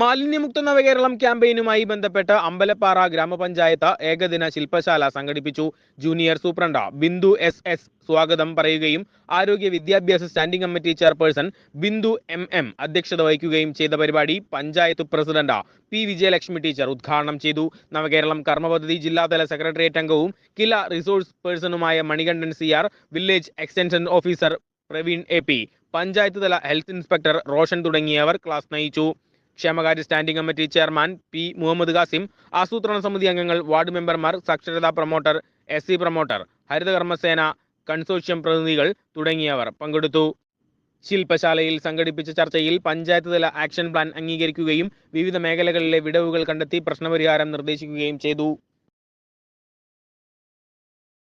മാലിന്യമുക്ത നവകേരളം ക്യാമ്പയിനുമായി ബന്ധപ്പെട്ട് അമ്പലപ്പാറ ഗ്രാമപഞ്ചായത്ത് ഏകദിന ശില്പശാല സംഘടിപ്പിച്ചു. Junior superintendent Bindu S S സ്വാഗതം പറയുകയും ആരോഗ്യ വിദ്യാഭ്യാസ standing committee chairperson Bindu M M അധ്യക്ഷത വഹിക്കുകയും ചെയ്ത പരിപാടി panchayat president P Vijayalakshmi teacher ഉദ്ഘാടനം ചെയ്തു. നവകേരളം കർമ്മപദ്ധതി ജില്ലാതല സെക്രട്ടേറിയറ്റ് അംഗവും KILA resource പേഴ്സണുമായ Manikandan C R village extension officer Praveen A P panchayat തല ഹെൽത്ത് ഇൻസ്പെക്ടർ റോഷൻ തുടങ്ങിയവർ ക്ലാസ് നയിച്ചു. ക്ഷേമകാര്യ standing committee chairman P Muhammad Khasim ആസൂത്രണ സമിതി അംഗങ്ങൾ വാർഡ് മെമ്പർമാർ സാക്ഷരതാ promoter S C promoter Haritha Karma Sena consortium പ്രതിനിധികൾ തുടങ്ങിയവർ പങ്കെടുത്തു. ശില്പശാലയിൽ സംഘടിപ്പിച്ച ചർച്ചയിൽ പഞ്ചായത്ത് തല ആക്ഷൻ പ്ലാൻ അംഗീകരിക്കുകയും വിവിധ മേഖലകളിലെ വിടവുകൾ കണ്ടെത്തി പ്രശ്നപരിഹാരം നിർദ്ദേശിക്കുകയും ചെയ്തു.